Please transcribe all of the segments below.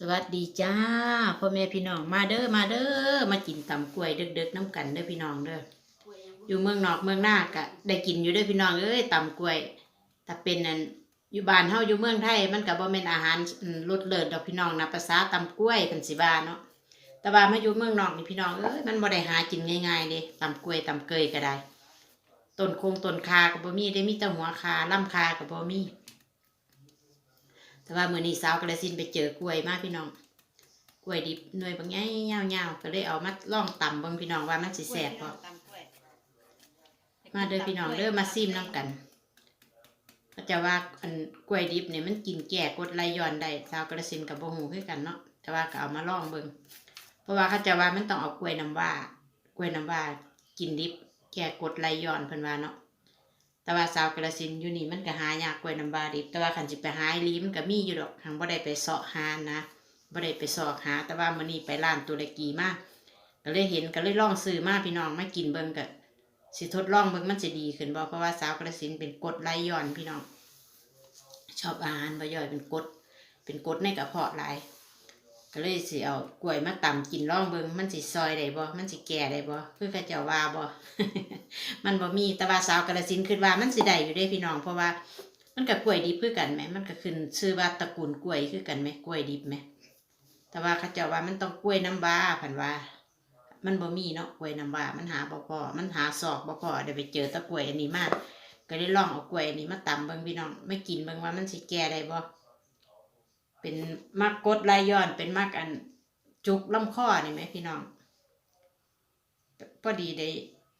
สวัสดีจ้าพ่อแม่พี่น้องมาเด้อมาเด้อมากินตำกล้วยเด็กๆน้ำกันเด้อพี่น้องเด้ออยู่เมืองนอกเมืองหน้ากะได้กินอยู่เด้อพี่น้องเอ้ยตำกล้วยถ้าเป็นนั่นอยู่บ้านเฮาอยู่เมืองไทยมันก็บ่แม่นอาหารรสเลิศดอกพี่น้องนะภาษาตำกล้วยกันสิว่าเนาะแต่ว่ามาอยู่เมืองนอกนี่พี่น้องเอ้ยมันบ่ได้หากินง่ายๆเด้ตำกล้วยตำเกยก็ได้ต้นโคงต้นคาก็บ่มีได้มีแต่หัวคาล่ำคาก็บ่มี แต่ว่ามื้อนี้สาวกระสินธุ์ไปเจอกล้วยมาพี่น้อง กล้วยดิบหน่วยบางใหญ่ยาวๆก็เลยเอามาล่องต่ำเบิ่งพี่น้องว่ามันสิแซ่บบ่มาเด้อพี่น้องเด้อมาซิมน้ำกันก็จะว่าอันกล้วยดิบเนี่ยมันกินแก่กดไหลย้อนได้สาวกระสินธุ์กับบ่ฮู้คือกันเนาะแต่ว่าก็เอามาลองเบิ่งเพราะว่าเขาจะว่ามันต้องเอากล้วยน้ำว้ากล้วยน้ำว้ากินดิบแก่กดไหลย้อนเพิ่นว่าเนาะ แต่ว่าสาวกระสินอยู่นี่มันก็หายากกล้วยน้ำว้าดิบแต่ว่าคันสิไปหาอีหลีมันก็มีอยู่ดอกทางบ่ได้ไปเสาะหานะบ่ได้ไปสอกหา แต่ว่ามื้อนี้ไปร้านตุรกีมาก็เลยเห็นก็เลยลองซื้อมาพี่น้องมากินเบิ่งก็สิทดลองเบิ่งมันสิดีขึ้นบ่เพราะว่าสาวกระสินเป็นกดไหลย้อนพี่น้อง ชอบอาหารบ่ย่อยเป็นกดเป็นกดในกระเพาะหลาย ก็เลยสิเอากล้วยมาตำกินลองเบิงมันสิซอยได้บ่มันสิแก่ได้บ่คือเขาเจ้าว่าบ่มันบ่มีแต่ว่าสาวกระสินธุ์คิดว่ามันสิได้อยู่เด้พี่น้องเพราะว่า มันกับกล้วยดิบคือกันไหมมันก็ขึ้นชื่อว่าตระกูลกล้วยคือกันไหมกล้วยดิบไหมแต่ว่าเขาเจ้าว่ามันต้องกล้วยน้ำว้าผันว่า มันบ่มีเนาะกล้วยน้ำว้ามันหาบ่พอมันหาซอกบ่พอเดี๋ยวไปเจอตะกล้วยอันนี้มากก็ได้ลองเอากล้วยอันนี้มาตำเบิงพี่น้องไม่กินเบิงว่ามันสิแก่ได้บ่ เป็นมักกดลายย้อนเป็นมักอันจุกลำคอนี่ไหมพี่น้องพอดีได้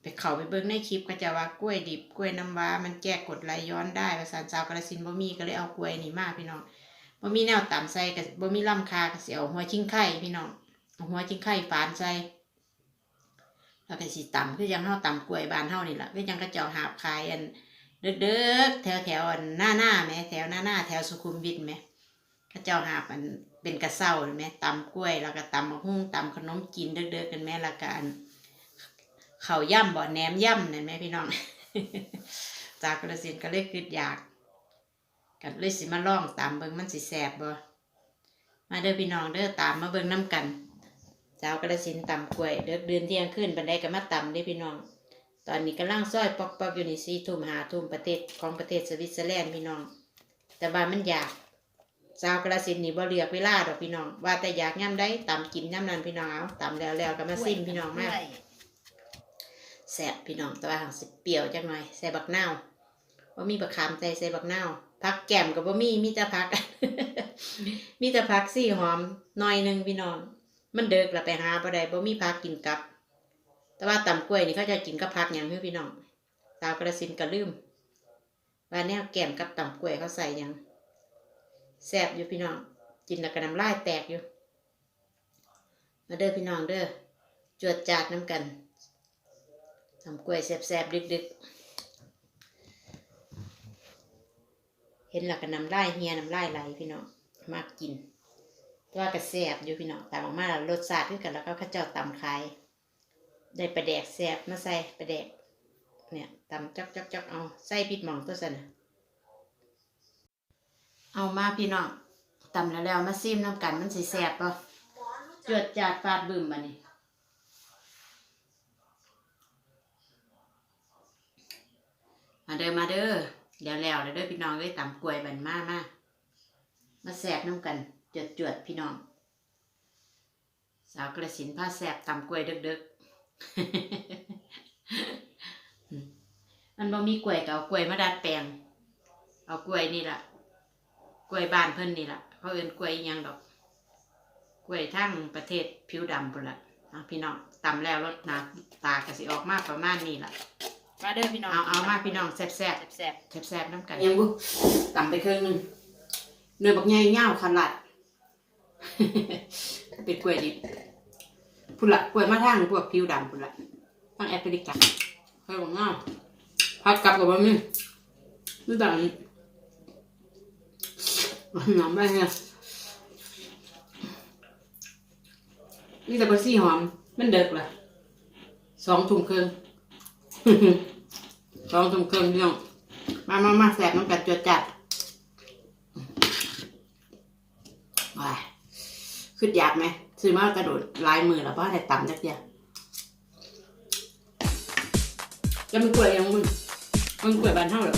ไปเข้าไปเบิ่งในคลิปก็จะว่ากล้วยดิบกล้วยน้ำว้ามันแก้กดไหลย้อนได้ภาษาชาวกระสินบ่มีก็เลยเอากล้วยนี่มาพี่น้องบ่มีแนวต่ำใส่ก็บ่มีลำคาก็สิเอาหัวชิงไข่พี่น้องเอาหัวชิงไข่ฝานใส่แล้วก็สิต่ำคือยังเฮาต่ำกล้วยบานเฮานี่แหละคือยังกระเจ้าหาบขายอันเด้อๆแถวแถวหน้าหน้าๆแหมแถวหน้าหน้าแถวสุขุมวิทแหม กระเจ้าหาบอันเป็นกระเซ้าเห็นไหมตำกล้วย แล้วก็ตำมะฮุ่งตำขนมกินเด้อๆกันแม่แล้วกันเขาย่ำบ่อแหนมย่ำนั่นไหมพี่น้อง จากกระสินก็เลยคิดอยากกันเลยสิมาลองตามเบิ่งมันสิแสบบ่มาเด้อพี่น้องเด้อตามมาเบิ่งน้ำกันสาวกระสินตำกล้วยเด้อเดือนเที่ยงคืนบันไดก็มาตำเด้อพี่น้อง ตอนนี้กำลังซอยปอกๆอยู่ในี่สี่ทุ่มหาทุ่มประเทศของประเทศสวิตเซอร์แลนด์พี่น้อง แต่ว่ามันอยาก สาวกระสินธุ์นี่บ่เลือกเวลาดอกพี่น้อง ว่าแต่อยากย่ำได้ตำกินย่ำนั้นพี่น้องเอาตำแล้วแล้วก็มาซิมพี่น้องมาแซ่บพี่น้องแต่ว่าหางสิเปรี้ยวจังหน่อยใส่บักนาวว่ามีบักขามใส่ใส่บักนาวผักแก้มกับบ่มีมีแต่ผัก มีแต่ผักสี่หอมหน่อยหนึงพี่น้อง มันเดิกละไปหาบ่ได้บ่มีผักกินกับ แต่ว่าตำกล้วยนี่เขาจะกินกับผักอย่างคือพี่น้องสาวกระสินก็ลืมว่าแนวแก้มกับตำกล้วยเขาใส่หยัง แซ่บอยู่พี่น้องกินแล้วก็น้ำลายแตกอยู่ มาเด้อพี่น้องเด้อจวดจาดน้ำกันทำกล้วยแซ่บๆดึกๆ เห็นหลักก็น้ำลายเฮียน้ำลายไหลพี่น้องมากกินตัวาก็แซ่บอยู่พี่น้องตามออกมาแล้วรสชาติคือกันแล้วก็ข้าเจ้าตำขายได้ปลาแดกแซบมาใส่ปลาแดก เนี่ยตำจอกจอกจอกเอาใส่พริกหมองตัวสันะ เอามาพี่น้องตำแล้วแล้วมาซิมน้ำกันมันสิแซ่บป่ะจวดจาดฟาดบึ้มบันนี้มาเด้อมาเด้อเดี๋ยวแล้วเด้อพี่น้องเอ้ยตำกล้วยบันมามามาแสบน้ำกันจวดจวดพี่น้อง สาวกระสินผ้าแสบตำกล้วยเด็กๆมันบ่มีกล้วยก็เอากล้วยมาดัดแปลง เอากล้วยนี่แหละ กล้วยบ้านเพิ่นนี่ล่ะเขาเอิ้นกล้วยอิหยังดอก กล้วยทั้งประเทศผิวดำพุ่นละอะพี่น้องตำแล้วรสหนาตากระสิออกมาประมาณนี้ล่ะมาเด้อพี่น้องเอาเอามาพี่น้องแซ่บแซ่บแซ่บแซ่บแซ่บน้ำกันยังบุต่ำไปครึ่งหนึงเนื้อบักใหญ่เง่าวขนาดเป็นกล้วยดิบพุ่นละกล้วยมาทางพวกผิวดำพุ่นละทางแอฟริกาเคยบอกเง่าวพัดกลับกับบะหมี่นี่ดัง หอมไปเนี่ยนี่แต่บะซี่หอม มันเด็กละสองถุงครึ่งสองทุ่มครึ่งพี่น้องมามามาแสบน้ำกัดจวดจัดว้ายคืออยากไหมซื้อมากระโดดลายมือแล้วเพราะแต่ต่ำจักเดียวจะมีกล้วยยังมึงมันกล้วยบานเท่าเหรอ